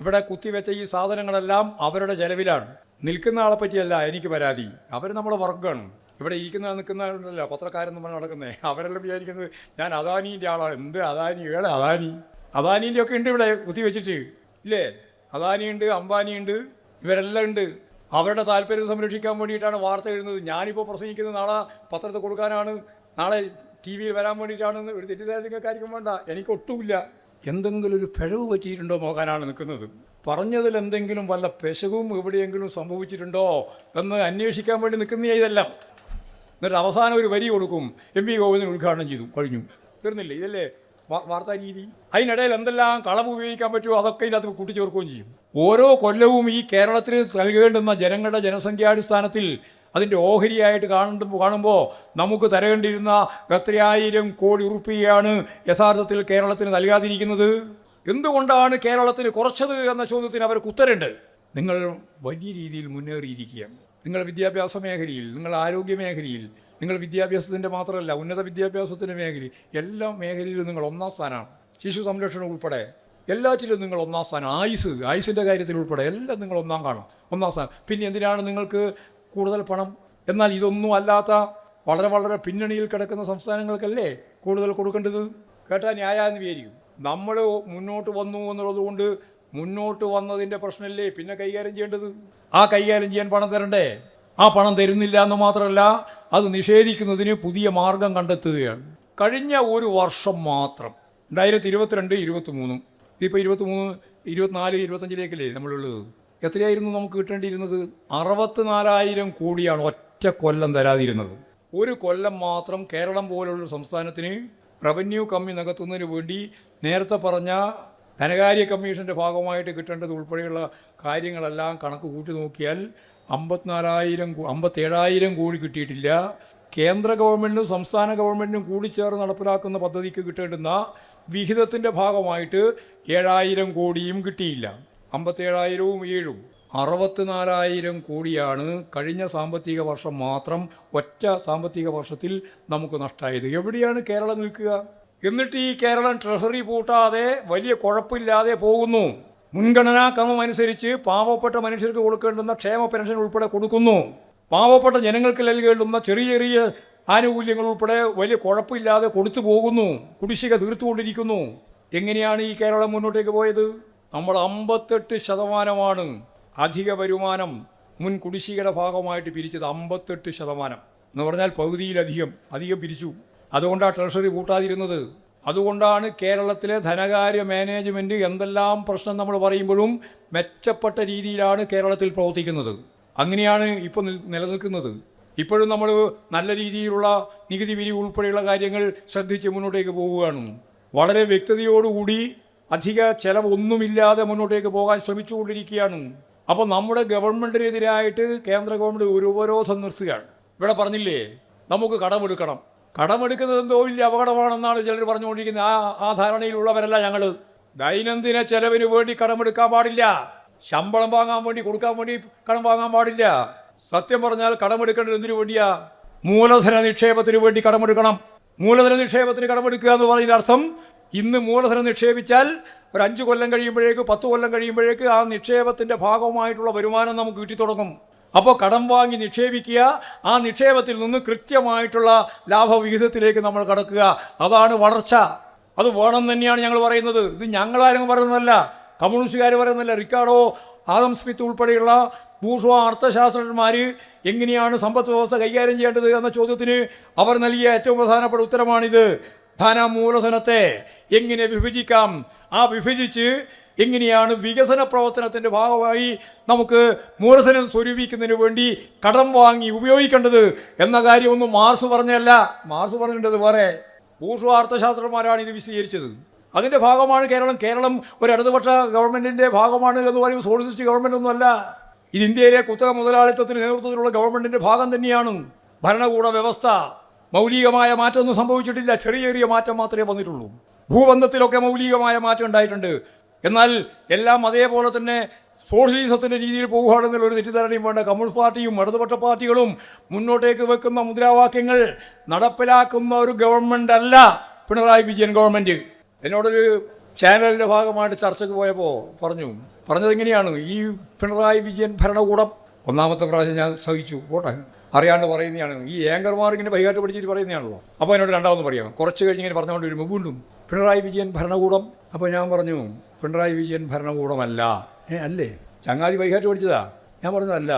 ഇവിടെ കുത്തിവെച്ച ഈ സാധനങ്ങളെല്ലാം അവരുടെ ചെലവിലാണ്. നിൽക്കുന്ന ആളെ പറ്റിയല്ല എനിക്ക് പരാതി. അവർ നമ്മളെ വർക്കാണ് ഇവിടെ ഇരിക്കുന്ന നിൽക്കുന്ന നിൽക്കുന്നവരുണ്ടല്ലോ പത്രക്കാരെന്ന് പറഞ്ഞ് നടക്കുന്നത് അവരെല്ലാം വിചാരിക്കുന്നത് ഞാൻ അദാനീന്റെ ആളാണ്. എന്ത് അദാനി ഏടെ അദാനി? അദാനീന്റെ ഒക്കെ ഉണ്ട് ഇവിടെ കുത്തിവെച്ചിട്ട്. ഇല്ലേ? അദാനിയുണ്ട് അംബാനിയുണ്ട് ഇവരെല്ലാം ഉണ്ട്. അവരുടെ താല്പര്യം സംരക്ഷിക്കാൻ വേണ്ടിയിട്ടാണ് വാർത്ത എഴുതുന്നത്. ഞാനിപ്പോൾ പ്രസംഗിക്കുന്നത് നാളെ പത്രത്തിൽ കൊടുക്കാനാണ്. നാളെ ടി വിയിൽ വരാൻ വേണ്ടിയിട്ടാണെന്ന് ഒരു തെറ്റിദ്ധാരണക്കാർക്കും വേണ്ട. എനിക്ക് ഒട്ടുമില്ല എന്തെങ്കിലും ഒരു പിഴവ് പറ്റിയിട്ടുണ്ടോ നോക്കാനാണ് നിൽക്കുന്നത്? പറഞ്ഞതിൽ എന്തെങ്കിലും വല്ല പെശകും എവിടെയെങ്കിലും സംഭവിച്ചിട്ടുണ്ടോ എന്ന് അന്വേഷിക്കാൻ വേണ്ടി നിൽക്കുന്ന ഇതെല്ലാം. എന്നിട്ട് അവസാനം ഒരു വരി കൊടുക്കും. എം വി ഗോവിന്ദൻ ഉദ്ഘാടനം ചെയ്തു. കഴിഞ്ഞു. തീർന്നില്ലേ? ഇതല്ലേ വാർത്താ രീതി? അതിനിടയിൽ എന്തെല്ലാം കളവ് ഉപയോഗിക്കാൻ പറ്റുമോ അതൊക്കെ ഇതിനകത്ത് കൂട്ടിച്ചേർക്കുകയും ചെയ്യും. ഓരോ കൊല്ലവും ഈ കേരളത്തിൽ നൽകേണ്ടുന്ന ജനങ്ങളുടെ ജനസംഖ്യാടിസ്ഥാനത്തിൽ അതിന്റെ ഓഹരിയായിട്ട് കാണുമ്പോൾ കാണുമ്പോൾ നമുക്ക് തരേണ്ടിയിരുന്ന എത്രയായിരം കോടി ഉറുപ്പികയാണ് യഥാർത്ഥത്തിൽ കേരളത്തിന് നൽകാതിരിക്കുന്നത്? എന്തുകൊണ്ടാണ് കേരളത്തിന് കുറച്ചത് എന്ന ചോദ്യത്തിന് അവർക്ക് ഉത്തരമുണ്ട്. നിങ്ങൾ വലിയ രീതിയിൽ മുന്നേറിയിരിക്കുകയാണ് നിങ്ങൾ വിദ്യാഭ്യാസ മേഖലയിൽ നിങ്ങൾ ആരോഗ്യ മേഖലയിൽ നിങ്ങൾ വിദ്യാഭ്യാസത്തിന്റെ മാത്രമല്ല ഉന്നത വിദ്യാഭ്യാസത്തിന്റെ മേഖലയിൽ എല്ലാ മേഖലയിലും നിങ്ങൾ ഒന്നാം സ്ഥാനമാണ്. ശിശു സംരക്ഷണം ഉൾപ്പെടെ എല്ലാറ്റിലും നിങ്ങൾ ഒന്നാം സ്ഥാനം. ആയുസ് ആയുസിന്റെ കാര്യത്തിൽ ഉൾപ്പെടെ എല്ലാം നിങ്ങൾ ഒന്നാം കാണും. ഒന്നാം സ്ഥാനം. പിന്നെ എന്തിനാണ് നിങ്ങൾക്ക് കൂടുതൽ പണം. എന്നാൽ ഇതൊന്നും അല്ലാത്ത വളരെ വളരെ പിന്നണിയിൽ കിടക്കുന്ന സംസ്ഥാനങ്ങൾക്കല്ലേ കൂടുതൽ കൊടുക്കേണ്ടത്? കേട്ടാൽ ന്യായാന്ന് വിചാരിക്കും. നമ്മൾ മുന്നോട്ട് വന്നു എന്നുള്ളതുകൊണ്ട് മുന്നോട്ട് വന്നതിന്റെ പ്രശ്നമല്ലേ പിന്നെ കൈകാര്യം ചെയ്യേണ്ടത്? ആ കൈകാര്യം ചെയ്യാൻ പണം തരണ്ടേ? ആ പണം തരുന്നില്ല എന്ന് മാത്രമല്ല അത് നിഷേധിക്കുന്നതിന് പുതിയ മാർഗം കണ്ടെത്തുകയാണ്. കഴിഞ്ഞ ഒരു വർഷം മാത്രം രണ്ടായിരത്തി ഇരുപത്തിരണ്ട് ഇരുപത്തി മൂന്നും ഇപ്പോൾ ഇരുപത്തി മൂന്ന് ഇരുപത്തിനാല് ഇരുപത്തഞ്ചിലേക്കല്ലേ നമ്മളുള്ളത്? എത്രയായിരുന്നു നമുക്ക് കിട്ടേണ്ടിയിരുന്നത്? അറുപത്തിനാലായിരം കോടിയാണ് ഒറ്റ കൊല്ലം തരാതിരുന്നത്. ഒരു കൊല്ലം മാത്രം കേരളം പോലുള്ള സംസ്ഥാനത്തിന് റവന്യൂ കമ്മി നികത്തുന്നതിന് വേണ്ടി നേരത്തെ പറഞ്ഞ ധനകാര്യ കമ്മീഷന്റെ ഭാഗമായിട്ട് കിട്ടേണ്ടത് ഉൾപ്പെടെയുള്ള കാര്യങ്ങളെല്ലാം കണക്ക് കൂട്ടി നോക്കിയാൽ അമ്പത്തിനാലായിരം അമ്പത്തേഴായിരം കോടി കിട്ടിയിട്ടില്ല. കേന്ദ്ര ഗവൺമെന്റും സംസ്ഥാന ഗവൺമെന്റും കൂടിച്ചേർന്ന് നടപ്പിലാക്കുന്ന പദ്ധതിക്ക് കിട്ടേണ്ടുന്ന വിഹിതത്തിന്റെ ഭാഗമായിട്ട് ഏഴായിരം കോടിയും കിട്ടിയില്ല. അമ്പത്തേഴായിരവും ഏഴും. അറുപത്തിനാലായിരം കോടിയാണ് കഴിഞ്ഞ സാമ്പത്തിക വർഷം മാത്രം ഒറ്റ സാമ്പത്തിക വർഷത്തിൽ നമുക്ക് നഷ്ടമായത് എവിടെയാണ് കേരളം നിൽക്കുക? എന്നിട്ട് ഈ കേരളം ട്രഷറി പൂട്ടാതെ വലിയ കുഴപ്പമില്ലാതെ പോകുന്നു. മുൻഗണനാ ക്രമം അനുസരിച്ച് പാവപ്പെട്ട മനുഷ്യർക്ക് കൊടുക്കേണ്ടുന്ന ക്ഷേമ പെൻഷൻ ഉൾപ്പെടെ കൊടുക്കുന്നു. പാവപ്പെട്ട ജനങ്ങൾക്ക് നൽകേണ്ടുന്ന ചെറിയ ചെറിയ ആനുകൂല്യങ്ങൾ ഉൾപ്പെടെ വലിയ കുഴപ്പമില്ലാതെ കൊടുത്തു പോകുന്നു. കുടിശ്ശിക തീർത്തുകൊണ്ടിരിക്കുന്നു. എങ്ങനെയാണ് ഈ കേരളം മുന്നോട്ടേക്ക് പോയത്? നമ്മൾ അമ്പത്തെട്ട് ശതമാനമാണ് അധിക വരുമാനം മുൻ കുടിശ്ശികയുടെ ഭാഗമായിട്ട് പിരിച്ചത് അമ്പത്തെട്ട് ശതമാനം. എന്ന് പറഞ്ഞാൽ പകുതിയിലധികം അധികം പിരിച്ചു. അതുകൊണ്ടാണ് ട്രഷറി കൂട്ടാതിരുന്നത്. അതുകൊണ്ടാണ് കേരളത്തിലെ ധനകാര്യ മാനേജ്മെന്റ് എന്തെല്ലാം പ്രശ്നം നമ്മൾ പറയുമ്പോഴും മെച്ചപ്പെട്ട രീതിയിലാണ് കേരളത്തിൽ പ്രവർത്തിക്കുന്നത്. അങ്ങനെയാണ് ഇപ്പോൾ നിലനിൽക്കുന്നത്. ഇപ്പോഴും നമ്മൾ നല്ല രീതിയിലുള്ള നികുതി പിരിവ് ഉൾപ്പെടെയുള്ള കാര്യങ്ങൾ ശ്രദ്ധിച്ച് മുന്നോട്ടേക്ക് പോവുകയാണ്. വളരെ വ്യക്തതയോടുകൂടി അധിക ചെലവൊന്നുമില്ലാതെ മുന്നോട്ടേക്ക് പോകാൻ ശ്രമിച്ചുകൊണ്ടിരിക്കുകയാണ്. അപ്പോൾ നമ്മുടെ ഗവൺമെന്റിനെതിരായിട്ട് കേന്ദ്ര ഗവൺമെന്റ് ഒരു ഉപരോധം നിർത്തുകയാണ്. ഇവിടെ പറഞ്ഞില്ലേ നമുക്ക് കടമെടുക്കണം. കടമെടുക്കുന്നത് എന്തോ വലിയ അപകടമാണെന്നാണ് ചിലർ പറഞ്ഞുകൊണ്ടിരിക്കുന്നത്. ആ ആ ധാരണയിലുള്ളവരല്ല ഞങ്ങൾ ദൈനംദിന ചെലവിന് വേണ്ടി കടമെടുക്കാൻ പാടില്ല. ശമ്പളം വാങ്ങാൻ വേണ്ടി കൊടുക്കാൻ വേണ്ടി കടം വാങ്ങാൻ പാടില്ല. സത്യം പറഞ്ഞാൽ കടമെടുക്കേണ്ടത് എന്തിനു വേണ്ടിയാ? മൂലധന നിക്ഷേപത്തിന് വേണ്ടി കടമെടുക്കണം. മൂലധന നിക്ഷേപത്തിന് കടമെടുക്കുക എന്ന് പറയുന്ന അർത്ഥം ഇന്ന് മൂലധനം നിക്ഷേപിച്ചാൽ ഒരു അഞ്ച് കൊല്ലം കഴിയുമ്പോഴേക്ക് പത്ത് കൊല്ലം കഴിയുമ്പോഴേക്ക് ആ നിക്ഷേപത്തിന്റെ ഭാഗമായിട്ടുള്ള വരുമാനം നമുക്ക് കിട്ടിത്തുടങ്ങും. അപ്പോൾ കടം വാങ്ങി നിക്ഷേപിക്കുക ആ നിക്ഷേപത്തിൽ നിന്ന് കൃത്യമായിട്ടുള്ള ലാഭവിഹിതത്തിലേക്ക് നമ്മൾ കടക്കുക. അതാണ് വളർച്ച. അത് വേണം തന്നെയാണ് ഞങ്ങൾ പറയുന്നത്. ഇത് ഞങ്ങളാരും പറയുന്നതല്ല. കമ്മ്യൂണിസ്റ്റുകാർ പറയുന്നതല്ല. റിക്കാർഡോ ആദം സ്മിത്ത് ഉൾപ്പെടെയുള്ള ഭൂഷോ അർത്ഥശാസ്ത്രജ്ഞന്മാർ എങ്ങനെയാണ് സമ്പദ് വ്യവസ്ഥ കൈകാര്യം ചെയ്യേണ്ടത് എന്ന ചോദ്യത്തിന് അവർ നൽകിയ ഏറ്റവും പ്രധാനപ്പെട്ട ഉത്തരമാണിത്. ധന മൂലധനത്തെ എങ്ങനെ വിഭജിക്കാം? ആ വിഭജിച്ച് എങ്ങനെയാണ് വികസന പ്രവർത്തനത്തിന്റെ ഭാഗമായി നമുക്ക് മൂലധനം സ്വരൂപിക്കുന്നതിന് വേണ്ടി കടം വാങ്ങി ഉപയോഗിക്കേണ്ടത് എന്ന കാര്യമൊന്നും മാർസ് പറഞ്ഞല്ല മാർസ് പറഞ്ഞിട്ടത് വേറെ ഭൂഷു അർത്ഥശാസ്ത്രന്മാരാണ് ഇത് വിശദീകരിച്ചത്. അതിന്റെ ഭാഗമാണ് കേരളം. കേരളം ഒരു ഇടതുപക്ഷ ഗവൺമെന്റിന്റെ ഭാഗമാണ് എന്ന് പറയുമ്പോൾ സോഷ്യലിസ്റ്റ് ഗവൺമെന്റ് ഒന്നുമല്ല. ഇത് ഇന്ത്യയിലെ കുത്തക മുതലാളിത്തത്തിന് നേതൃത്വത്തിലുള്ള ഗവൺമെന്റിന്റെ ഭാഗം തന്നെയാണ്. ഭരണകൂട വ്യവസ്ഥ മൗലികമായ മാറ്റമൊന്നും സംഭവിച്ചിട്ടില്ല. ചെറിയ ചെറിയ മാറ്റം മാത്രമേ വന്നിട്ടുള്ളൂ. ഭൂബന്ധത്തിലൊക്കെ മൗലികമായ മാറ്റം ഉണ്ടായിട്ടുണ്ട്. എന്നാൽ എല്ലാം അതേപോലെ തന്നെ സോഷ്യലിസത്തിന്റെ രീതിയിൽ പോകുകയാണെന്നുള്ള ഒരു തെറ്റിദ്ധാരണയും വേണ്ട. കമ്മ്യൂണിസ്റ്റ് പാർട്ടിയും ഇടതുപക്ഷ പാർട്ടികളും മുന്നോട്ടേക്ക് വെക്കുന്ന മുദ്രാവാക്യങ്ങൾ നടപ്പിലാക്കുന്ന ഒരു ഗവൺമെന്റ് അല്ല പിണറായി വിജയൻ ഗവൺമെന്റ് എന്നോടൊരു ചാനലിന്റെ ഭാഗമായിട്ട് ചർച്ചയ്ക്ക് പോയപ്പോൾ പറഞ്ഞു. പറഞ്ഞത് എങ്ങനെയാണ് ഈ പിണറായി വിജയൻ ഭരണകൂടം ഒന്നാമത്തെ പ്രാവശ്യം ഞാൻ സഹിച്ചു. പോട്ടെ. അറിയാണ്ട് പറയുന്നതാണ്. ഈ ഏങ്കർമാർ ഇങ്ങനെ വൈകാട്ട് പഠിച്ചിട്ട് പറയുന്നതാണല്ലോ. അപ്പോൾ എന്നോട് രണ്ടാമത് പറയാം. കുറച്ച് കഴിഞ്ഞ് ഇങ്ങനെ പറഞ്ഞുകൊണ്ട് വരുമ്പോൾ വീണ്ടും പിണറായി വിജയൻ ഭരണകൂടം. അപ്പോൾ ഞാൻ പറഞ്ഞു പിണറായി വിജയൻ ഭരണകൂടമല്ല. ഏ അല്ലേ? ചങ്ങാതി വൈകാട്ട് പഠിച്ചതാ ഞാൻ പറഞ്ഞു അല്ല.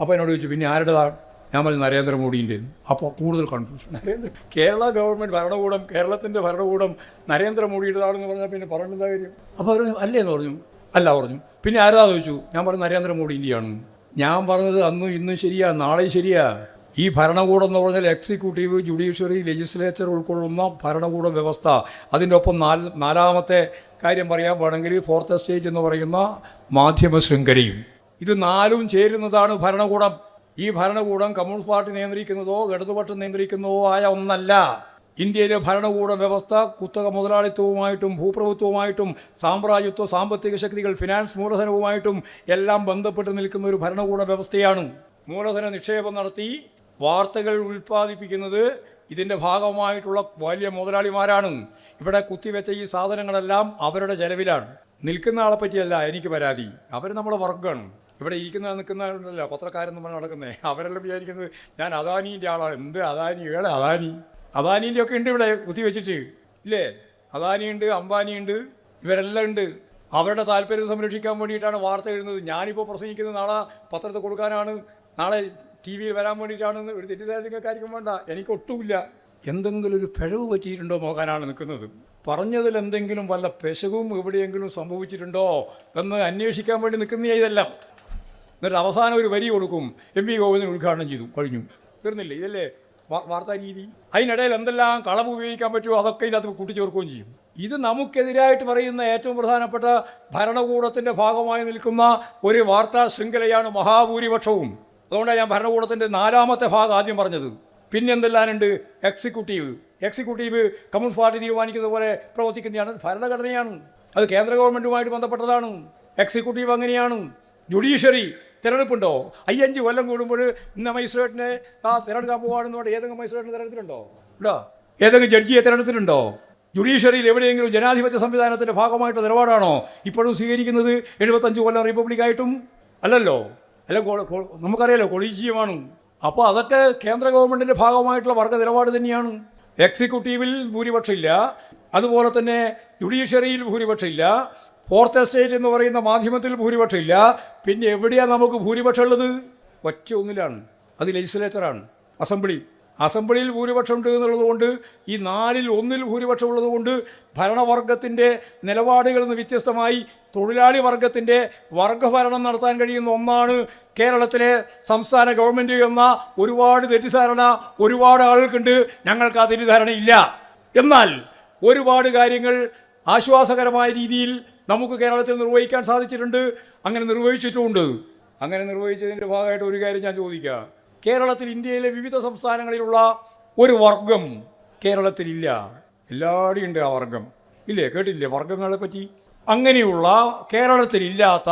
അപ്പോൾ എന്നോട് ചോദിച്ചു പിന്നെ ആരുടേതാണ് ഞാൻ പറഞ്ഞു നരേന്ദ്രമോദിന്റെ അപ്പോൾ കൂടുതൽ കൺഫ്യൂഷൻ കേരള ഗവൺമെന്റ് ഭരണകൂടം കേരളത്തിന്റെ ഭരണകൂടം നരേന്ദ്രമോദിയുടേതാണെന്ന് പറഞ്ഞാൽ പിന്നെ പറഞ്ഞെന്താ കാര്യം. അപ്പോൾ അവർ അല്ലേന്ന് പറഞ്ഞു. അല്ല പറഞ്ഞു. പിന്നെ ആരാ ചോദിച്ചു? ഞാൻ പറഞ്ഞു നരേന്ദ്രമോദിന്റെയാണ് ഞാൻ പറഞ്ഞത് അന്നും ഇന്നും ശരിയാ നാളെ ശരിയാ. ഈ ഭരണകൂടം എന്ന് പറഞ്ഞാൽ എക്സിക്യൂട്ടീവ് ജുഡീഷ്യറി ലെജിസ്ലേച്ചർ ഉൾക്കൊള്ളുന്ന ഭരണകൂട വ്യവസ്ഥ. അതിന്റെ ഒപ്പം നാല് നാലാമത്തെ കാര്യം പറയാൻ വേണമെങ്കിൽ ഫോർത്ത് സ്റ്റേജ് എന്ന് പറയുന്ന മാധ്യമ ശൃംഖലയും. ഇത് നാലും ചേരുന്നതാണ് ഭരണകൂടം. ഈ ഭരണകൂടം കമ്മ്യൂണിസ്റ്റ് പാർട്ടി നിയന്ത്രിക്കുന്നതോ ഇടതുപക്ഷം നിയന്ത്രിക്കുന്നതോ ആയ ഒന്നല്ല. ഇന്ത്യയിലെ ഭരണകൂട വ്യവസ്ഥ കുത്തക മുതലാളിത്തവുമായിട്ടും ഭൂപ്രഭുത്വവുമായിട്ടും സാമ്രാജ്യത്വ സാമ്പത്തിക ശക്തികൾ ഫിനാൻസ് മൂലധനവുമായിട്ടും എല്ലാം ബന്ധപ്പെട്ട് നിൽക്കുന്ന ഒരു ഭരണകൂട വ്യവസ്ഥയാണ്. മൂലധന നിക്ഷേപം നടത്തി വാർത്തകൾ ഉൽപ്പാദിപ്പിക്കുന്നത് ഇതിന്റെ ഭാഗമായിട്ടുള്ള വലിയ മുതലാളിമാരാണ്. ഇവിടെ കുത്തിവെച്ച ഈ സാധനങ്ങളെല്ലാം അവരുടെ ചെലവിലാണ്. നിൽക്കുന്ന ആളെ പറ്റിയല്ല എനിക്ക് പരാതി. അവർ നമ്മളെ വർഗമാണ് ഇവിടെ ഇരിക്കുന്ന നിൽക്കുന്ന നിൽക്കുന്നവരുണ്ടല്ലോ പത്രക്കാരെന്ന് പറഞ്ഞ് നടക്കുന്നത് അവരെല്ലാം വിചാരിക്കുന്നത് ഞാൻ അദാനീന്റെ ആളാണ്. എന്ത് അദാനി ഏടെ അദാനി? അദാനീന്റെ ഒക്കെ ഉണ്ട് ഇവിടെ കുത്തിവെച്ചിട്ട്. ഇല്ലേ? അദാനിയുണ്ട് അംബാനിയുണ്ട് ഇവരെല്ലാം ഉണ്ട്. അവരുടെ താല്പര്യം സംരക്ഷിക്കാൻ വേണ്ടിയിട്ടാണ് വാർത്ത എഴുതുന്നത്. ഞാനിപ്പോൾ പ്രസംഗിക്കുന്നത് നാളെ പത്രത്തിൽ കൊടുക്കാനാണ്. നാളെ ടി വിയിൽ വരാൻ വേണ്ടിയിട്ടാണെന്ന് ഒരു തെറ്റിദ്ധാരണക്കാർക്കും വേണ്ട. എനിക്കൊട്ടുമില്ല. എന്തെങ്കിലും ഒരു പിഴവ് പറ്റിയിട്ടുണ്ടോ നോക്കാനാണ് നിൽക്കുന്നത്? പറഞ്ഞതിൽ എന്തെങ്കിലും വല്ല പെശകും എവിടെയെങ്കിലും സംഭവിച്ചിട്ടുണ്ടോ എന്ന് അന്വേഷിക്കാൻ വേണ്ടി നിൽക്കുന്ന ഇതെല്ലാം. എന്നിട്ട് അവസാനം ഒരു വരി കൊടുക്കും. എം വി ഗോവിന്ദൻ ഉദ്ഘാടനം ചെയ്തു. കഴിഞ്ഞു. തീർന്നില്ലേ? ഇതല്ലേ? വാർത്താ രീതി. അതിനിടയിൽ എന്തെല്ലാം കളവ് ഉപയോഗിക്കാൻ പറ്റുമോ അതൊക്കെ ഇതിനകത്ത് കൂട്ടിച്ചേർക്കുകയും ചെയ്യും. ഇത് നമുക്കെതിരായിട്ട് പറയുന്ന ഏറ്റവും പ്രധാനപ്പെട്ട ഭരണകൂടത്തിന്റെ ഭാഗമായി നിൽക്കുന്ന ഒരു വാർത്താ ശൃംഖലയാണ് മഹാഭൂരിപക്ഷവും. അതുകൊണ്ടാണ് ഞാൻ ഭരണകൂടത്തിന്റെ നാലാമത്തെ ഭാഗം ആദ്യം പറഞ്ഞത്. പിന്നെ എന്തെല്ലാമുണ്ട് എക്സിക്യൂട്ടീവ് എക്സിക്യൂട്ടീവ് കമ്മ്യൂണിസ്റ്റ് പാർട്ടി തീരുമാനിക്കുന്നത് പോലെ പ്രവർത്തിക്കുന്നതാണ് ഭരണഘടനയാണ്. അത് കേന്ദ്ര ഗവൺമെന്റുമായിട്ട് ബന്ധപ്പെട്ടതാണ്. എക്സിക്യൂട്ടീവ് അങ്ങനെയാണ്. ജുഡീഷ്യറി തിരഞ്ഞെടുപ്പുണ്ടോ? അയ്യഞ്ച് കൊല്ലം കൂടുമ്പോൾ ഇന്ന മജിസ്ട്രേറ്റിനെ ആ തിരഞ്ഞെടുക്കാൻ പോകാണെന്ന് പറഞ്ഞാൽ ഏതെങ്കിലും മജിസ്ട്രേറ്റിനെ തിരഞ്ഞെടുത്തിട്ടുണ്ടോ? ഉണ്ടോ? ഏതെങ്കിലും ജഡ്ജിയെ തിരഞ്ഞെടുത്തിട്ടുണ്ടോ? ജുഡീഷ്യറിയിൽ എവിടെയെങ്കിലും ജനാധിപത്യ സംവിധാനത്തിന്റെ ഭാഗമായിട്ട് നിലപാടാണോ? ഇപ്പോഴും സ്വീകരിക്കുന്നത് എഴുപത്തഞ്ച് കൊല്ലം റിപ്പബ്ലിക്കായിട്ടും അല്ലല്ലോ? അല്ല നമുക്കറിയാലോ കൊളീജിയമാണ്. അപ്പോൾ അതൊക്കെ കേന്ദ്ര ഗവൺമെന്റിന്റെ ഭാഗമായിട്ടുള്ള വർഗ നിലപാട് തന്നെയാണ്. എക്സിക്യൂട്ടീവിൽ ഭൂരിപക്ഷമില്ല. അതുപോലെ തന്നെ ജുഡീഷ്യറിയിൽ ഭൂരിപക്ഷമില്ല. ഫോർത്ത് എസ്റ്റേറ്റ് എന്ന് പറയുന്ന മാധ്യമത്തിൽ ഭൂരിപക്ഷം ഇല്ല പിന്നെ എവിടെയാണ് നമുക്ക് ഭൂരിപക്ഷം ഉള്ളത് ഒറ്റ ഒന്നിലാണ്. അത് ലെജിസ്ലേച്ചറാണ്. അസംബ്ലി. അസംബ്ലിയിൽ ഭൂരിപക്ഷം ഉണ്ട് എന്നുള്ളതുകൊണ്ട് ഈ നാലിൽ ഒന്നിൽ ഭൂരിപക്ഷം ഉള്ളതുകൊണ്ട് ഭരണവർഗത്തിന്റെ നിലപാടുകളിൽ നിന്ന് വ്യത്യസ്തമായി തൊഴിലാളി വർഗത്തിന്റെ വർഗഭരണം നടത്താൻ കഴിയുന്ന ഒന്നാണ് കേരളത്തിലെ സംസ്ഥാന ഗവൺമെന്റ് എന്ന ഒരുപാട് തെറ്റിദ്ധാരണ ഒരുപാട് ആളുകൾക്കുണ്ട്. ഞങ്ങൾക്ക് ആ തെറ്റിദ്ധാരണ ഇല്ല എന്നാൽ ഒരുപാട് കാര്യങ്ങൾ ആശ്വാസകരമായ രീതിയിൽ നമുക്ക് കേരളത്തിൽ നിർവഹിക്കാൻ സാധിച്ചിട്ടുണ്ട്. അങ്ങനെ നിർവഹിച്ചിട്ടുമുണ്ട് അങ്ങനെ നിർവഹിച്ചതിന്റെ ഭാഗമായിട്ട് ഒരു കാര്യം ഞാൻ ചോദിക്കുക കേരളത്തിൽ ഇന്ത്യയിലെ വിവിധ സംസ്ഥാനങ്ങളിലുള്ള ഒരു വർഗം കേരളത്തിലില്ല. എല്ലാവരുടെയും ഉണ്ട് ആ വർഗം. ഇല്ലേ? കേട്ടില്ലേ വർഗങ്ങളെ പറ്റി? അങ്ങനെയുള്ള കേരളത്തിലില്ലാത്ത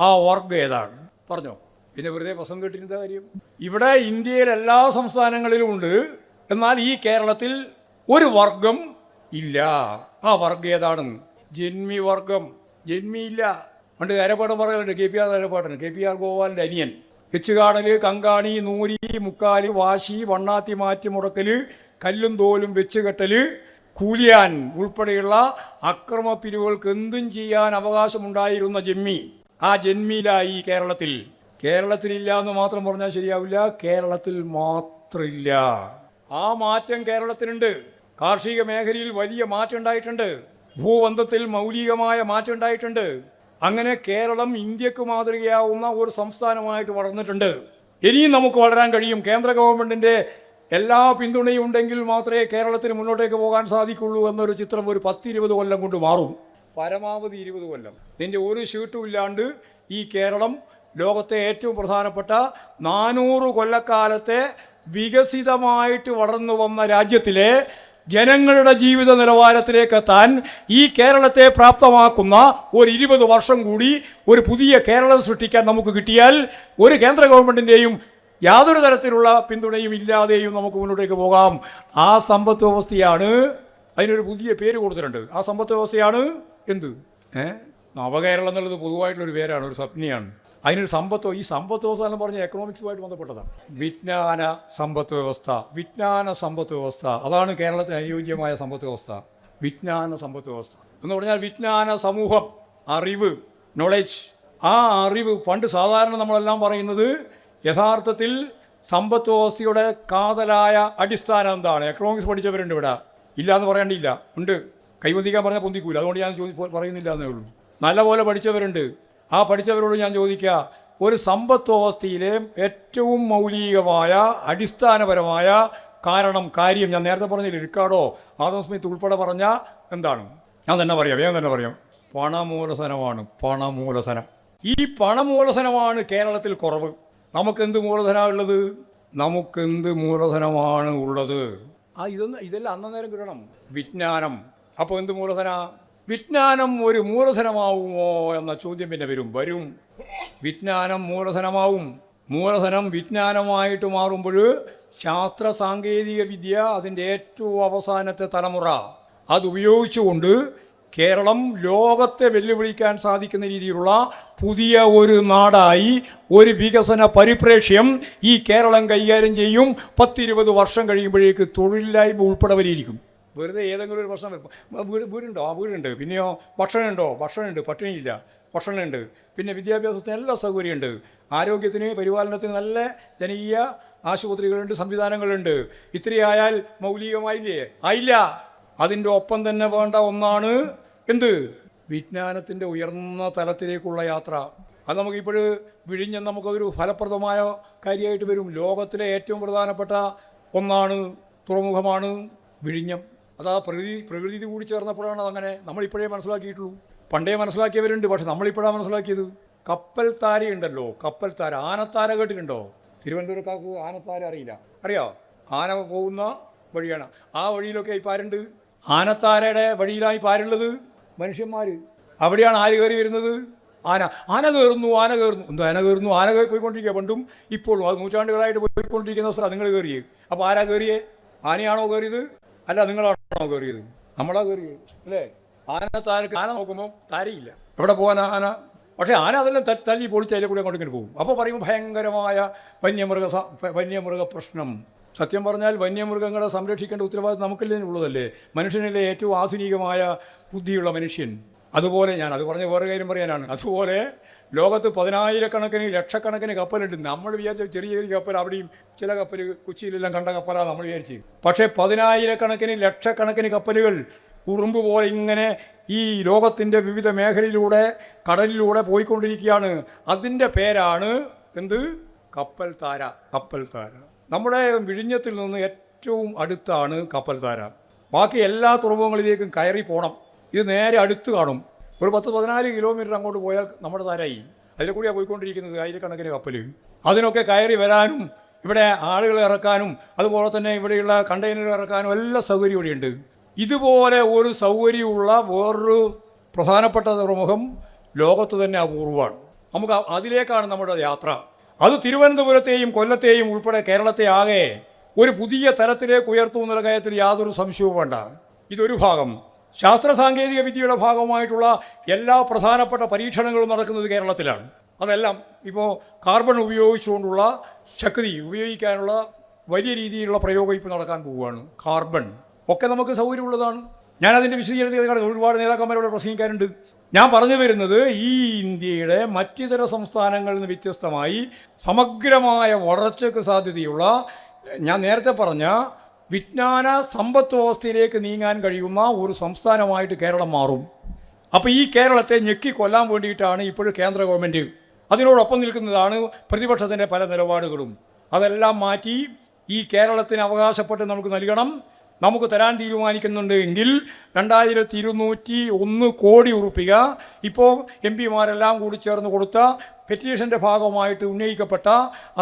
ആ വർഗം ഏതാണ്? പറഞ്ഞോ. പിന്നെ വെറുതെ പ്രസംഗം കേട്ടിരുന്ന കാര്യം. ഇവിടെ ഇന്ത്യയിലെ എല്ലാ സംസ്ഥാനങ്ങളിലും ഉണ്ട്. എന്നാൽ ഈ കേരളത്തിൽ ഒരു വർഗം ഇല്ല. ആ വർഗം ഏതാണ്? ജന്മി വർഗം. ജന്മിയില്ല. പണ്ട് കരപ്പാടം പറയുന്നുണ്ട്. K P R Karappadan K P R ഗോപാലിന്റെ അനിയൻ. വെച്ചുകാണൽ കങ്കാണി നൂരി മുക്കാൽ വാശി വണ്ണാത്തി മാറ്റി മുടക്കൽ കല്ലും തോലും വെച്ചുകെട്ടൽ കൂലിയാൻ ഉൾപ്പെടെയുള്ള അക്രമ പിരിവുകൾക്ക് എന്തും ചെയ്യാൻ അവകാശമുണ്ടായിരുന്ന ജന്മി ആ ജന്മിയിലായി കേരളത്തിൽ. കേരളത്തിലില്ല എന്ന് മാത്രം പറഞ്ഞാൽ ശരിയാവില്ല. കേരളത്തിൽ മാത്രമില്ല. ആ മാറ്റം കേരളത്തിനുണ്ട്. കാർഷിക മേഖലയിൽ വലിയ മാറ്റം ഉണ്ടായിട്ടുണ്ട്. ഭൂബന്ധത്തിൽ മൗലികമായ മാറ്റം ഉണ്ടായിട്ടുണ്ട് അങ്ങനെ കേരളം ഇന്ത്യയ്ക്ക് മാതൃകയാവുന്ന ഒരു സംസ്ഥാനമായിട്ട് വളർന്നിട്ടുണ്ട്. ഇനിയും നമുക്ക് വളരാൻ കഴിയും. കേന്ദ്ര ഗവൺമെന്റിന്റെ എല്ലാ പിന്തുണയും ഉണ്ടെങ്കിൽ മാത്രമേ കേരളത്തിന് മുന്നോട്ടേക്ക് പോകാൻ സാധിക്കുള്ളൂ എന്നൊരു ചിത്രം ഒരു പത്തിരുപത് കൊല്ലം കൊണ്ട് മാറും. പരമാവധി ഇരുപത് കൊല്ലം. നിന്റെ ഒരു ഷീട്ടും ഇല്ലാണ്ട് ഈ കേരളം ലോകത്തെ ഏറ്റവും പ്രധാനപ്പെട്ട നാനൂറ് കൊല്ലക്കാലത്തെ വികസിതമായിട്ട് വളർന്നു വന്ന രാജ്യത്തിലെ ജനങ്ങളുടെ ജീവിത നിലവാരത്തിലേക്ക് എത്താൻ ഈ കേരളത്തെ പ്രാപ്തമാക്കുന്ന ഒരു ഇരുപത് വർഷം കൂടി ഒരു പുതിയ കേരളം സൃഷ്ടിക്കാൻ നമുക്ക് കിട്ടിയാൽ ഒരു കേന്ദ്ര ഗവൺമെന്റിന്റെയും യാതൊരു തരത്തിലുള്ള പിന്തുണയും ഇല്ലാതെയും നമുക്ക് മുന്നോട്ടേക്ക് പോകാം. ആ സമ്പത്ത് വ്യവസ്ഥയാണ് അതിനൊരു പുതിയ പേര് കൊടുത്തിട്ടുണ്ട്. ആ സമ്പത്ത് വ്യവസ്ഥയാണ് എന്ത്? ഏഹ് നവകേരളം എന്നുള്ളത് പൊതുവായിട്ടുള്ളൊരു പേരാണ് ഒരു സ്വപ്നയാണ് അതിനൊരു സമ്പത്തോ ഈ സമ്പത്ത് വ്യവസ്ഥ എന്ന് പറഞ്ഞാൽ എക്കണോമിക്സുമായിട്ട് ബന്ധപ്പെട്ടതാണ്. വിജ്ഞാന സമ്പത്ത് വ്യവസ്ഥ വിജ്ഞാന സമ്പത്ത് വ്യവസ്ഥ. അതാണ് കേരളത്തിന് അനുയോജ്യമായ സമ്പത്ത് വ്യവസ്ഥ. വിജ്ഞാന സമ്പത്ത് വ്യവസ്ഥ. എന്ന് പറഞ്ഞാൽ വിജ്ഞാന സമൂഹം അറിവ് നോളജ് ആ അറിവ് പണ്ട് സാധാരണ നമ്മളെല്ലാം പറയുന്നത് യഥാർത്ഥത്തിൽ സമ്പത്ത് വ്യവസ്ഥയുടെ കാതലായ അടിസ്ഥാനം എന്താണ്? എക്കണോമിക്സ് പഠിച്ചവരുണ്ട് ഇവിടെ. ഇല്ല എന്ന് പറയേണ്ടിയില്ല. ഉണ്ട്. കൈവന്തിക്കാൻ പറഞ്ഞാൽ പൊന്തിക്കൂല. അതുകൊണ്ട് ഞാൻ പറയുന്നില്ല എന്നേ ഉള്ളൂ. നല്ലപോലെ പഠിച്ചവരുണ്ട്. ആ പഠിച്ചവരോട് ഞാൻ ചോദിക്കുക ഒരു സമ്പത്ത് വ്യവസ്ഥയിലെ ഏറ്റവും മൗലികമായ അടിസ്ഥാനപരമായ കാരണം കാര്യം ഞാൻ നേരത്തെ പറഞ്ഞില്ല റിക്കാർഡോ ആദം സ്മിത്ത് ഉൾപ്പെടെ പറഞ്ഞ എന്താണ്? ഞാൻ തന്നെ പറയാം വേഗം തന്നെ പറയാം. പണമൂലധനമാണ് പണമൂലധനം. ഈ പണമൂലധനമാണ് കേരളത്തിൽ കുറവ്. നമുക്കെന്ത് മൂലധനമാണ് ഉള്ളത്? നമുക്കെന്ത് മൂലധനമാണ് ഉള്ളത്? ആ ഇതൊന്നും ഇതെല്ലാം അന്നേരം കിട്ടണം. വിജ്ഞാനം. അപ്പോൾ എന്ത് മൂലധന? വിജ്ഞാനം ഒരു മൂലധനമാവുമോ എന്ന ചോദ്യം പിന്നെ വരും. വരും. വിജ്ഞാനം മൂലധനമാവും. മൂലധനം വിജ്ഞാനമായിട്ട് മാറുമ്പോൾ ശാസ്ത്ര സാങ്കേതിക വിദ്യ അതിന്റെ ഏറ്റവും അവസാനത്തെ തലമുറ. അതുപയോഗിച്ചുകൊണ്ട് കേരളം ലോകത്തെ വെല്ലുവിളിക്കാൻ സാധിക്കുന്ന രീതിയിലുള്ള പുതിയ ഒരു നാടായി ഒരു വികസന പരിപ്രേക്ഷ്യം ഈ കേരളം കൈകാര്യം ചെയ്യും. പത്തിരുപത് വർഷം കഴിയുമ്പോഴേക്ക് തൊഴിലില്ലായ്മ ഉൾപ്പെടെ വരിയിരിക്കും. വെറുതെ ഏതെങ്കിലും ഒരു പ്രശ്നം വീട് വീടുണ്ടോ? ആ വീടുണ്ട്. പിന്നെയോ ഭക്ഷണമുണ്ടോ? ഭക്ഷണമുണ്ട്. പട്ടിണിയില്ല. ഭക്ഷണമുണ്ട്. പിന്നെ വിദ്യാഭ്യാസത്തിന് എല്ലാ സൗകര്യമുണ്ട്. ആരോഗ്യത്തിന് പരിപാലനത്തിന് നല്ല ജനകീയ ആശുപത്രികളുണ്ട് സംവിധാനങ്ങളുണ്ട്. ഇത്രയായാൽ മൗലികമായില്ലേ? ആയില്ല. അതിന്റെ ഒപ്പം തന്നെ വേണ്ട ഒന്നാണ് എന്ത്? വിജ്ഞാനത്തിന്റെ ഉയർന്ന തലത്തിലേക്കുള്ള യാത്ര. അത് നമുക്കിപ്പോൾ വിഴിഞ്ഞ നമുക്കൊരു ഫലപ്രദമായ കാര്യമായിട്ട് വരും. ലോകത്തിലെ ഏറ്റവും പ്രധാനപ്പെട്ട ഒന്നാണ് തുറമുഖമാണ് വിഴിഞ്ഞം. അതാ പ്രകൃതി പ്രകൃതി കൂടി ചേർന്നപ്പോഴാണ് അതങ്ങനെ നമ്മളിപ്പോഴേ മനസ്സിലാക്കിയിട്ടുള്ളൂ. പണ്ടേ മനസ്സിലാക്കിയവരുണ്ട് പക്ഷെ നമ്മളിപ്പോഴാണ് മനസ്സിലാക്കിയത്? കപ്പൽ താരയുണ്ടല്ലോ കപ്പൽ താര ആനത്താര കേട്ടിട്ടുണ്ടോ? തിരുവനന്തപുരക്കാർക്ക് ആനത്താര അറിയില്ല. അറിയോ? ആന പോകുന്ന വഴിയാണ്. ആ വഴിയിലൊക്കെ ഈ പാരുണ്ട് ആനത്താരയുടെ വഴിയിലായി പാരുള്ളത് മനുഷ്യന്മാർ അവിടെയാണ് ആര് കയറി വരുന്നത്? ആന. ആന കയറുന്നു ആന കയറുന്നു. എന്താ ആന കയറുന്നു ആന കയറി പോയിക്കൊണ്ടിരിക്കുക. പണ്ടും ഇപ്പോഴും. അത് നൂറ്റാണ്ടുകളായിട്ട് പോയിക്കൊണ്ടിരിക്കുന്ന സ്ഥലം നിങ്ങൾ കയറിയേ. അപ്പോൾ ആരാ കയറിയേ? ആനയാണോ കയറിയത്? അല്ല നിങ്ങളാണോ കയറിയത്? നമ്മളാ കയറിയത് അല്ലേ? ആന താരക്ക് ആന നോക്കുമ്പോൾ താരയില്ല. എവിടെ പോകാൻ ആന? പക്ഷേ ആന അതെല്ലാം തല്ലി പൊളിച്ച് അതിലെ കൂടെ അങ്ങോട്ട് പോകും. അപ്പോൾ പറയുമ്പോൾ ഭയങ്കരമായ വന്യമൃഗ വന്യമൃഗ പ്രശ്നം. സത്യം പറഞ്ഞാൽ വന്യമൃഗങ്ങളെ സംരക്ഷിക്കേണ്ട ഉത്തരവാദിത്വം നമുക്കല്ലേ ഉള്ളതല്ലേ? മനുഷ്യനിലെ ഏറ്റവും ആധുനികമായ ബുദ്ധിയുള്ള മനുഷ്യൻ. അതുപോലെ ഞാൻ അത് പറഞ്ഞ വേറെ കാര്യം പറയാനാണ്. അതുപോലെ ലോകത്ത് പതിനായിരക്കണക്കിന് ലക്ഷക്കണക്കിന് കപ്പലുണ്ട്. നമ്മൾ വിചാരിച്ച ചെറിയ ചെറിയ കപ്പൽ അവിടെയും ചില കപ്പൽ കൊച്ചിയിലെല്ലാം കണ്ട കപ്പലാണ് നമ്മൾ വിചാരിച്ച്. പക്ഷേ പതിനായിരക്കണക്കിന് ലക്ഷക്കണക്കിന് കപ്പലുകൾ ഉറുമ്പ് പോലെ ഇങ്ങനെ ഈ ലോകത്തിന്റെ വിവിധ മേഖലയിലൂടെ കടലിലൂടെ പോയിക്കൊണ്ടിരിക്കുകയാണ്. അതിന്റെ പേരാണ് എന്ത്? കപ്പൽ താര. കപ്പൽ താര. നമ്മുടെ വിഴിഞ്ഞത്തിൽ നിന്ന് ഏറ്റവും അടുത്താണ് കപ്പൽ താര. ബാക്കി എല്ലാ തുറമുഖങ്ങളിലേക്കും കയറി പോകണം ഇത് നേരെ അടുത്ത് കാണും. ഒരു പത്ത് പതിനാല് കിലോമീറ്റർ അങ്ങോട്ട് പോയാൽ നമ്മുടെ താരായി. അതിലെ കൂടിയാണ് പോയിക്കൊണ്ടിരിക്കുന്നത് ആയിരക്കണക്കിന് കപ്പൽ അതിനൊക്കെ കയറി വരാനും ഇവിടെ ആളുകൾ ഇറക്കാനും അതുപോലെ തന്നെ ഇവിടെയുള്ള കണ്ടെയ്നർ ഇറക്കാനും എല്ലാ സൗകര്യം ഇവിടെയുണ്ട്. ഇതുപോലെ ഒരു സൗകര്യമുള്ള വേറൊരു പ്രധാനപ്പെട്ട തുറമുഖം ലോകത്ത് തന്നെ അപൂർവമാണ്. നമുക്ക് അതിലേക്കാണ് നമ്മുടെ യാത്ര. അത് തിരുവനന്തപുരത്തെയും കൊല്ലത്തെയും ഉൾപ്പെടെ കേരളത്തെ ആകെ ഒരു പുതിയ തലത്തിലേക്ക് ഉയർത്തുമെന്നുള്ള കാര്യത്തിൽ യാതൊരു സംശയവും വേണ്ട. ഇതൊരു ഭാഗം. ശാസ്ത്ര സാങ്കേതിക വിദ്യയുടെ ഭാഗമായിട്ടുള്ള എല്ലാ പ്രധാനപ്പെട്ട പരീക്ഷണങ്ങളും നടക്കുന്നത് കേരളത്തിലാണ്. അതെല്ലാം ഇപ്പോൾ കാർബൺ ഉപയോഗിച്ചുകൊണ്ടുള്ള ശക്തി ഉപയോഗിക്കാനുള്ള വലിയ രീതിയിലുള്ള പ്രയോഗം ഇപ്പോൾ നടക്കാൻ പോവുകയാണ്. കാർബൺ ഒക്കെ നമുക്ക് സൗകര്യമുള്ളതാണ്. ഞാൻ അതിന്റെ വിശദീകരണത്തിൽ ഒരുപാട് നേതാക്കന്മാരോട് പ്രസംഗിക്കാനുണ്ട്. ഞാൻ പറഞ്ഞു വരുന്നത് ഈ ഇന്ത്യയുടെ മറ്റിതര സംസ്ഥാനങ്ങളിൽ നിന്ന് വ്യത്യസ്തമായി സമഗ്രമായ വളർച്ചയ്ക്ക് സാധ്യതയുള്ള ഞാൻ നേരത്തെ പറഞ്ഞ വിജ്ഞാന സമ്പത്ത് വ്യവസ്ഥയിലേക്ക് നീങ്ങാൻ കഴിയുന്ന ഒരു സംസ്ഥാനമായിട്ട് കേരളം മാറും. അപ്പോൾ ഈ കേരളത്തെ ഞെക്കി കൊല്ലാൻ വേണ്ടിയിട്ടാണ് ഇപ്പോഴും കേന്ദ്ര ഗവൺമെന്റ് അതിനോടൊപ്പം നിൽക്കുന്നതാണ് പ്രതിപക്ഷത്തിന്റെ പല നിലപാടുകളും. അതെല്ലാം മാറ്റി ഈ കേരളത്തിന് അവകാശപ്പെട്ട് നമുക്ക് നൽകണം. നമുക്ക് തരാൻ തീരുമാനിക്കുന്നുണ്ട് എങ്കിൽ രണ്ടായിരത്തി ഇരുന്നൂറ്റി ഒന്ന് കോടി ഉറുപ്പിക ഇപ്പോൾ എം പിമാരെല്ലാം കൂടി ചേർന്ന് കൊടുത്ത പെറ്റീഷന്റെ ഭാഗമായിട്ട് ഉന്നയിക്കപ്പെട്ട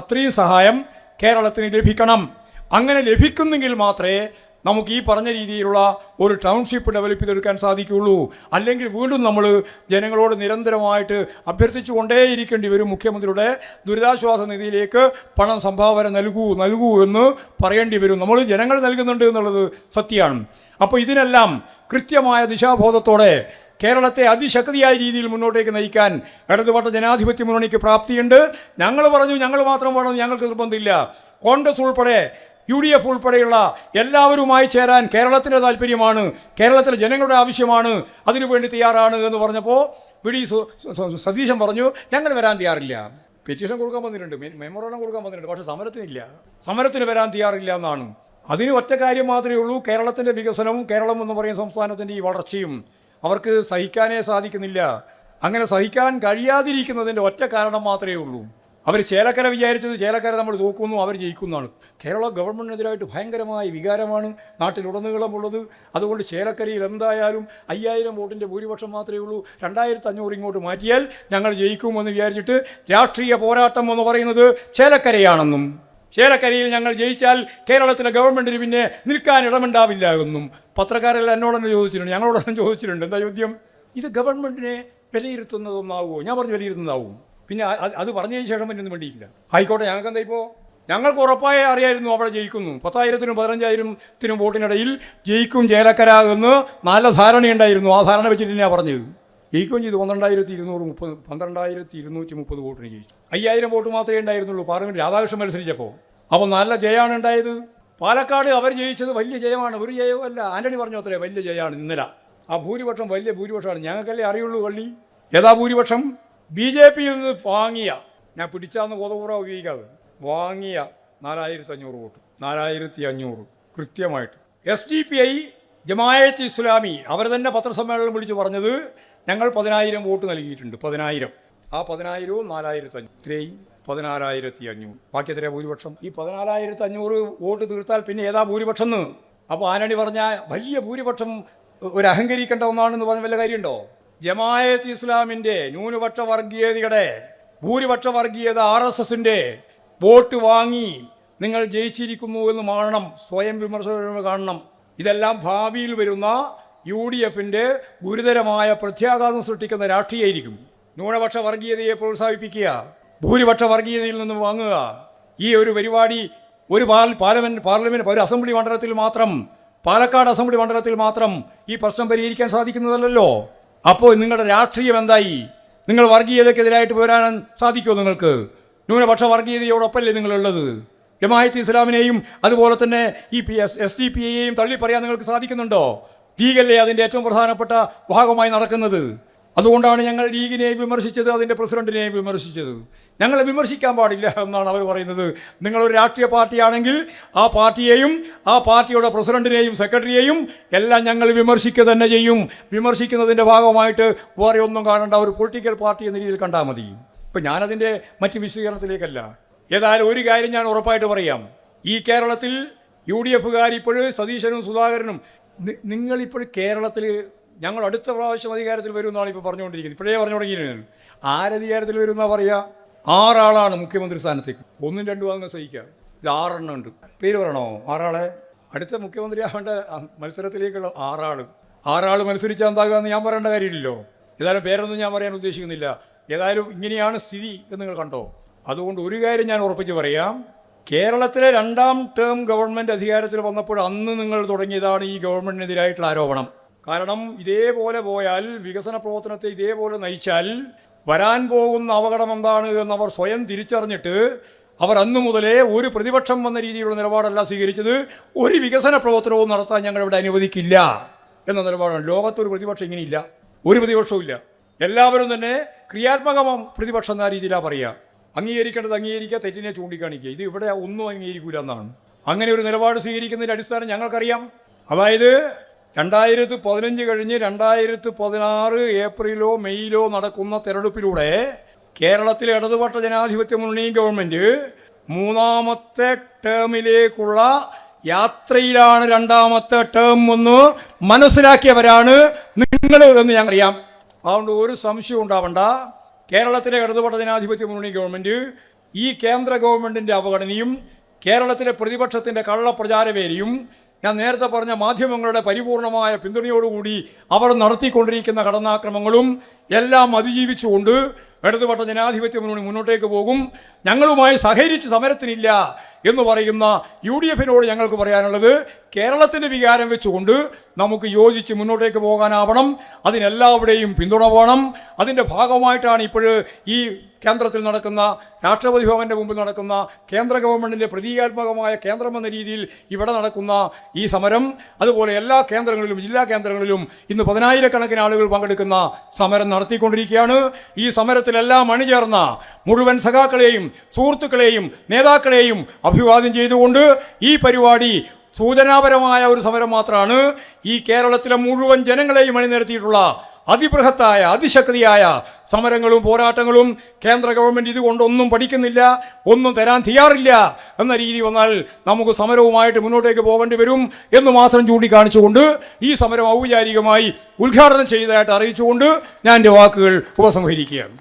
അത്രയും സഹായം കേരളത്തിന് ലഭിക്കണം. അങ്ങനെ ലഭിക്കുന്നെങ്കിൽ മാത്രമേ നമുക്ക് ഈ പറഞ്ഞ രീതിയിലുള്ള ഒരു ടൗൺഷിപ്പ് ഡെവലപ്പ് ചെയ്തെടുക്കാൻ സാധിക്കുകയുള്ളൂ. അല്ലെങ്കിൽ വീണ്ടും നമ്മൾ ജനങ്ങളോട് നിരന്തരമായിട്ട് അഭ്യർത്ഥിച്ചു കൊണ്ടേയിരിക്കേണ്ടി വരും. മുഖ്യമന്ത്രിയുടെ ദുരിതാശ്വാസ നിധിയിലേക്ക് പണം സംഭാവന നൽകൂ നൽകൂ എന്ന് പറയേണ്ടി വരും. നമ്മൾ ജനങ്ങൾ നൽകുന്നുണ്ട് എന്നുള്ളത് സത്യമാണ്. അപ്പോൾ ഇതിനെല്ലാം കൃത്യമായ ദിശാബോധത്തോടെ കേരളത്തെ അതിശക്തിയായ രീതിയിൽ മുന്നോട്ടേക്ക് നയിക്കാൻ ഇടതുപക്ഷ ജനാധിപത്യ മുന്നണിക്ക് പ്രാപ്തിയുണ്ട്. ഞങ്ങൾ പറഞ്ഞു ഞങ്ങൾ മാത്രം പറഞ്ഞു ഞങ്ങൾക്ക് നിർബന്ധമില്ല. കോൺഗ്രസ് ഉൾപ്പെടെ യു ഡി എഫ് ഉൾപ്പെടെയുള്ള എല്ലാവരുമായി ചേരാൻ കേരളത്തിന്റെ താല്പര്യമാണ് കേരളത്തിലെ ജനങ്ങളുടെ ആവശ്യമാണ് അതിനുവേണ്ടി തയ്യാറാണ് എന്ന് പറഞ്ഞപ്പോൾ വി ഡി സതീശൻ പറഞ്ഞു ഞങ്ങൾ വരാൻ തയ്യാറില്ല. പെറ്റീഷൻ കൊടുക്കാൻ വന്നിട്ടുണ്ട് മെമ്മോറാണ്ടം കൊടുക്കാൻ വന്നിട്ടുണ്ട് പക്ഷേ സമരത്തിനില്ല. സമരത്തിന് വരാൻ തയ്യാറില്ല എന്നാണ്. അതിന് ഒറ്റ കാര്യം മാത്രമേ ഉള്ളൂ കേരളത്തിന്റെ വികസനവും കേരളം എന്ന് പറയുന്ന സംസ്ഥാനത്തിന്റെ ഈ വളർച്ചയും. അവർക്ക് സഹിക്കാനേ സാധിക്കുന്നില്ല. അങ്ങനെ സഹിക്കാൻ കഴിയാതിരിക്കുന്നതിന്റെ ഒറ്റ കാരണം മാത്രമേ ഉള്ളൂ. അവർ ചേലക്കര വിചാരിച്ചത് ചേലക്കര നമ്മൾ തോക്കുന്നു അവർ ജയിക്കുന്നതാണ്. കേരള ഗവൺമെന്റിനെതിരായിട്ട് ഭയങ്കരമായ വികാരമാണ് നാട്ടിലുടനീളമുള്ളത്. അതുകൊണ്ട് ചേലക്കരയിൽ എന്തായാലും അയ്യായിരം വോട്ടിന്റെ ഭൂരിപക്ഷം മാത്രമേ ഉള്ളൂ. രണ്ടായിരത്തി അഞ്ഞൂറ് ഇങ്ങോട്ട് മാറ്റിയാൽ ഞങ്ങൾ ജയിക്കുമെന്ന് വിചാരിച്ചിട്ട് രാഷ്ട്രീയ പോരാട്ടം എന്ന് പറയുന്നത് ചേലക്കരയാണെന്നും ചേലക്കരയിൽ ഞങ്ങൾ ജയിച്ചാൽ കേരളത്തിലെ ഗവൺമെന്റിന് പിന്നെ നിൽക്കാൻ ഇടമുണ്ടാവില്ല എന്നും. പത്രക്കാരെല്ലാം എന്നോടന്നെ ചോദിച്ചിട്ടുണ്ട് ഞങ്ങളോടൊന്നും ചോദിച്ചിട്ടുണ്ട്. എന്താ ചോദ്യം? ഇത് ഗവൺമെന്റിനെ വിലയിരുത്തുന്നതൊന്നാവുമോ? ഞാൻ പറഞ്ഞു വിലയിരുത്തുന്നതാവും. പിന്നെ അത് പറഞ്ഞതിന് ശേഷം പിന്നെ ഒന്നും വേണ്ടിയില്ല ആയിക്കോട്ടെ ഞങ്ങൾക്ക് എന്താ ഇപ്പോൾ ഞങ്ങൾക്ക് ഉറപ്പായ അറിയായിരുന്നു അവിടെ ജയിക്കുന്നു. പത്തായിരത്തിനും പതിനഞ്ചായിരത്തിനും വോട്ടിനിടയിൽ ജയിക്കും ചേലക്കര എന്ന് നല്ല ധാരണയുണ്ടായിരുന്നു. ആ ധാരണ വെച്ചിട്ട് തന്നെയാണ് പറഞ്ഞത്. ജയിക്കുകയും ചെയ്തു. പന്ത്രണ്ടായിരത്തി ഇരുന്നൂറ് മുപ്പത് പന്ത്രണ്ടായിരത്തി ഇരുന്നൂറ്റി മുപ്പത് വോട്ടിന് ജയിച്ചു. അയ്യായിരം വോട്ട് മാത്രമേ ഉണ്ടായിരുന്നുള്ളൂ. പാർലമെന്റ് രാധാകൃഷ്ണൻ മത്സരിച്ചപ്പോൾ അപ്പോൾ നല്ല ജയമാണ് ഉണ്ടായത്. പാലക്കാട് അവർ ജയിച്ചത് വലിയ ജയമാണ്. ഒരു ജയവും അല്ല. ആന്റണി പറഞ്ഞു അത്രേ വലിയ ജയമാണ് ഇന്നലെ. ആ ഭൂരിപക്ഷം വലിയ ഭൂരിപക്ഷമാണ്. ഞങ്ങൾക്കല്ലേ അറിയുള്ളൂ കള്ളി ഏതാ ഭൂരിപക്ഷം? ബി ജെ പിയിൽ നിന്ന് വാങ്ങിയ ഞാൻ പിടിച്ചാന്ന് ബോധപൂർവം ഉപയോഗിക്കാതെ വാങ്ങിയ നാലായിരത്തി അഞ്ഞൂറ് വോട്ട് നാലായിരത്തി അഞ്ഞൂറ് കൃത്യമായിട്ട്. S D P I Jamaat Islami അവർ തന്നെ പത്രസമ്മേളനം വിളിച്ച് പറഞ്ഞത് ഞങ്ങൾ പതിനായിരം വോട്ട് നൽകിയിട്ടുണ്ട് പതിനായിരം. ആ പതിനായിരവും നാലായിരത്തി അഞ്ഞൂറ് ഇത്രയും പതിനാലായിരത്തി അഞ്ഞൂറ് ബാക്കി എത്രയാ ഭൂരിപക്ഷം? ഈ പതിനാലായിരത്തി അഞ്ഞൂറ് വോട്ട് തീർത്താൽ പിന്നെ ഏതാ ഭൂരിപക്ഷം എന്ന് അപ്പോൾ ആനണി പറഞ്ഞ വലിയ ഭൂരിപക്ഷം ഒരു അഹങ്കരിക്കേണ്ട ഒന്നാണെന്ന് പറഞ്ഞ വല്ല കാര്യമുണ്ടോ? ജമായത്ത് ഇസ്ലാമിന്റെ ന്യൂനപക്ഷ വർഗീയതയുടെ ഭൂരിപക്ഷ വർഗീയത ആർ എസ് എസിന്റെ വോട്ട് വാങ്ങി നിങ്ങൾ ജയിച്ചിരിക്കുന്നു എന്ന് കാണണം സ്വയം വിമർശനം കാണണം. ഇതെല്ലാം ഭാവിയിൽ വരുന്ന യു ഡി എഫിന്റെ ഗുരുതരമായ പ്രത്യാഘാതം സൃഷ്ടിക്കുന്ന രാഷ്ട്രീയമായിരിക്കും. ന്യൂനപക്ഷ വർഗീയതയെ പ്രോത്സാഹിപ്പിക്കുക ഭൂരിപക്ഷ വർഗീയതയിൽ നിന്ന് വാങ്ങുക. ഈ ഒരു പരിപാടി ഒരു പാർലമെന്റ് പാർലമെന്റ് ഒരു അസംബ്ലി മണ്ഡലത്തിൽ മാത്രം പാലക്കാട് അസംബ്ലി മണ്ഡലത്തിൽ മാത്രം ഈ പ്രശ്നം പരിഹരിക്കാൻ സാധിക്കുന്നതല്ലല്ലോ. അപ്പോൾ നിങ്ങളുടെ രാഷ്ട്രീയം എന്തായി? നിങ്ങൾ വർഗീയതയ്ക്കെതിരായിട്ട് പോരാൻ സാധിക്കുമോ നിങ്ങൾക്ക്? ന്യൂനപക്ഷ വർഗീയതയോടൊപ്പമല്ലേ നിങ്ങളുള്ളത്? ജമായത്ത് ഇസ്ലാമിനെയും അതുപോലെ തന്നെ ഈ P S S D P എയെയും തള്ളിപ്പറയാൻ നിങ്ങൾക്ക് സാധിക്കുന്നുണ്ടോ? ലീഗല്ലേ അതിന്റെ ഏറ്റവും പ്രധാനപ്പെട്ട ഭാഗമായി നടക്കുന്നത്? അതുകൊണ്ടാണ് ഞങ്ങൾ ലീഗിനെ വിമർശിച്ചത് അതിന്റെ പ്രസിഡന്റിനെ വിമർശിച്ചത്. ഞങ്ങളെ വിമർശിക്കാൻ പാടില്ല എന്നാണ് അവർ പറയുന്നത്. നിങ്ങളൊരു രാഷ്ട്രീയ പാർട്ടിയാണെങ്കിൽ ആ പാർട്ടിയെയും ആ പാർട്ടിയുടെ പ്രസിഡന്റിനെയും സെക്രട്ടറിയെയും എല്ലാം ഞങ്ങൾ വിമർശിക്കുക തന്നെ ചെയ്യും. വിമർശിക്കുന്നതിന്റെ ഭാഗമായിട്ട് വേറെ ഒന്നും കാണേണ്ട. ഒരു പൊളിറ്റിക്കൽ പാർട്ടി എന്ന രീതിയിൽ കണ്ടാൽ മതി. ഇപ്പം ഞാനതിന്റെ മറ്റ് വിശദീകരണത്തിലേക്കല്ല. ഏതായാലും ഒരു കാര്യം ഞാൻ ഉറപ്പായിട്ട് പറയാം. ഈ കേരളത്തിൽ യു ഡി എഫുകാർ ഇപ്പോഴും സതീശനും സുധാകരനും നിങ്ങളിപ്പോൾ കേരളത്തിൽ ഞങ്ങൾ അടുത്ത പ്രാവശ്യം അധികാരത്തിൽ വരും എന്നാണ് ഇപ്പോൾ പറഞ്ഞുകൊണ്ടിരിക്കുന്നത്. ഇപ്പോഴേ പറഞ്ഞു ആരധികാരത്തിൽ വരുമെന്നാ പറയുക ആറാളാണ് മുഖ്യമന്ത്രി സ്ഥാനത്തേക്ക്. ഒന്നും രണ്ടും അങ്ങ് സഹിക്കുക ഇത് ആറെണ്ണം ഉണ്ട്. പേര് പറയണോ? ആറാളെ? അടുത്ത മുഖ്യമന്ത്രി ആവേണ്ട മത്സരത്തിലേക്കുള്ള ആറാൾ ആറാൾ മത്സരിച്ചാൽ എന്താകുക ഞാൻ പറയേണ്ട കാര്യമില്ലല്ലോ. ഏതായാലും പേരൊന്നും ഞാൻ പറയാൻ ഉദ്ദേശിക്കുന്നില്ല. ഏതായാലും ഇങ്ങനെയാണ് സ്ഥിതി എന്ന് നിങ്ങൾ കണ്ടോ? അതുകൊണ്ട് ഒരു കാര്യം ഞാൻ ഉറപ്പിച്ച് പറയാം. കേരളത്തിലെ രണ്ടാം ടേം ഗവൺമെന്റ് അധികാരത്തിൽ വന്നപ്പോൾ അന്ന് നിങ്ങൾ തുടങ്ങിയതാണ് ഈ ഗവൺമെന്റിനെതിരായിട്ടുള്ള ആരോപണം. കാരണം ഇതേപോലെ പോയാൽ വികസന പ്രവർത്തനത്തെ ഇതേപോലെ നയിച്ചാൽ വരാൻ പോകുന്ന അപകടം എന്താണ് എന്നവർ സ്വയം തിരിച്ചറിഞ്ഞിട്ട് അവർ അന്നു മുതലേ ഒരു പ്രതിപക്ഷം വന്ന രീതിയിലുള്ള നിലപാടല്ല സ്വീകരിച്ചത്. ഒരു വികസന പ്രവർത്തനവും നടത്താൻ ഞങ്ങൾ ഇവിടെ അനുവദിക്കില്ല എന്ന നിലപാടാണ്. ലോകത്തൊരു പ്രതിപക്ഷം ഇങ്ങനെയില്ല. ഒരു പ്രതിപക്ഷവും ഇല്ല. എല്ലാവരും തന്നെ ക്രിയാത്മകമാം പ്രതിപക്ഷം എന്ന രീതിയിലാണ് പറയുക. അംഗീകരിക്കേണ്ടത് അംഗീകരിക്കുക തെറ്റിനെ ചൂണ്ടിക്കാണിക്കുക. ഇത് ഇവിടെ ഒന്നും അംഗീകരിക്കൂല എന്നാണ്. അങ്ങനെ ഒരു നിലപാട് സ്വീകരിക്കുന്നതിന്റെ അടിസ്ഥാനം ഞങ്ങൾക്കറിയാം. അതായത് രണ്ടായിരത്തി പതിനഞ്ച് കഴിഞ്ഞ് രണ്ടായിരത്തി പതിനാറ് ഏപ്രിലോ മെയ്യിലോ നടക്കുന്ന തെരഞ്ഞെടുപ്പിലൂടെ കേരളത്തിലെ ഇടതുപക്ഷ ജനാധിപത്യ മുന്നണി ഗവൺമെന്റ് മൂന്നാമത്തെ ടേമിലേക്കുള്ള യാത്രയിലാണ് രണ്ടാമത്തെ ടേം എന്ന് മനസ്സിലാക്കിയവരാണ് നിങ്ങൾ എന്ന് ഞങ്ങൾക്കറിയാം. അതുകൊണ്ട് ഒരു സംശയം ഉണ്ടാവണ്ട. കേരളത്തിലെ ഇടതുപക്ഷ ജനാധിപത്യ മുന്നണി ഗവൺമെന്റ് ഈ കേന്ദ്ര ഗവൺമെന്റിന്റെ അവഗണനയും കേരളത്തിലെ പ്രതിപക്ഷത്തിന്റെ കള്ളപ്രചാരവേരിയും ഞാൻ നേരത്തെ പറഞ്ഞ മാധ്യമങ്ങളുടെ പരിപൂർണമായ പിന്തുണയോടുകൂടി അവർ നടത്തിക്കൊണ്ടിരിക്കുന്ന കടന്നാക്രമങ്ങളും എല്ലാം അതിജീവിച്ചുകൊണ്ട് ഇടതുപക്ഷ ജനാധിപത്യം മുന്നോട്ടേക്ക് പോകും. ഞങ്ങളുമായി സഹകരിച്ച് സമരത്തിനില്ല എന്ന് പറയുന്ന യു ഡി എഫിനോട് ഞങ്ങൾക്ക് പറയാനുള്ളത് കേരളത്തിന്റെ വികാരം വെച്ചുകൊണ്ട് നമുക്ക് യോജിച്ച് മുന്നോട്ടേക്ക് പോകാനാവണം അതിനെല്ലാവരുടെയും പിന്തുണ വേണം. അതിന്റെ ഭാഗമായിട്ടാണ് ഇപ്പോൾ ഈ കേന്ദ്രത്തിൽ നടക്കുന്ന രാഷ്ട്രപതി ഭവന്റെ മുമ്പിൽ നടക്കുന്ന കേന്ദ്ര ഗവൺമെന്റിന്റെ പ്രതീകാത്മകമായ കേന്ദ്രം എന്ന രീതിയിൽ ഇവിടെ നടക്കുന്ന ഈ സമരം അതുപോലെ എല്ലാ കേന്ദ്രങ്ങളിലും ജില്ലാ കേന്ദ്രങ്ങളിലും ഇന്ന് പതിനായിരക്കണക്കിന് ആളുകൾ പങ്കെടുക്കുന്ന സമരം നടത്തിക്കൊണ്ടിരിക്കുകയാണ്. ഈ സമരത്തിലെല്ലാം അണിചേർന്ന മുഴുവൻ സഖാക്കളെയും സുഹൃത്തുക്കളെയും നേതാക്കളെയും അഭിവാദ്യം ചെയ്തുകൊണ്ട് ഈ പരിപാടി സൂചനാപരമായ ഒരു സമരം മാത്രമാണ്. ഈ കേരളത്തിലെ മുഴുവൻ ജനങ്ങളെയും അണിനിരത്തിയിട്ടുള്ള അതിബൃഹത്തായ അതിശക്തിയായ സമരങ്ങളും പോരാട്ടങ്ങളും കേന്ദ്ര ഗവൺമെന്റ് ഇതുകൊണ്ടൊന്നും പഠിക്കുന്നില്ല ഒന്നും തരാൻ തയ്യാറില്ല എന്ന രീതി വന്നാൽ നമുക്ക് സമരവുമായിട്ട് മുന്നോട്ടേക്ക് പോകേണ്ടി വരും എന്ന് മാത്രം ചൂണ്ടിക്കാണിച്ചുകൊണ്ട് ഈ സമരം ഔപചാരികമായി ഉദ്ഘാടനം ചെയ്തതായിട്ട് അറിയിച്ചുകൊണ്ട് ഞാൻ എന്റെ വാക്കുകൾ ഉപസംഹരിക്കുകയാണ്.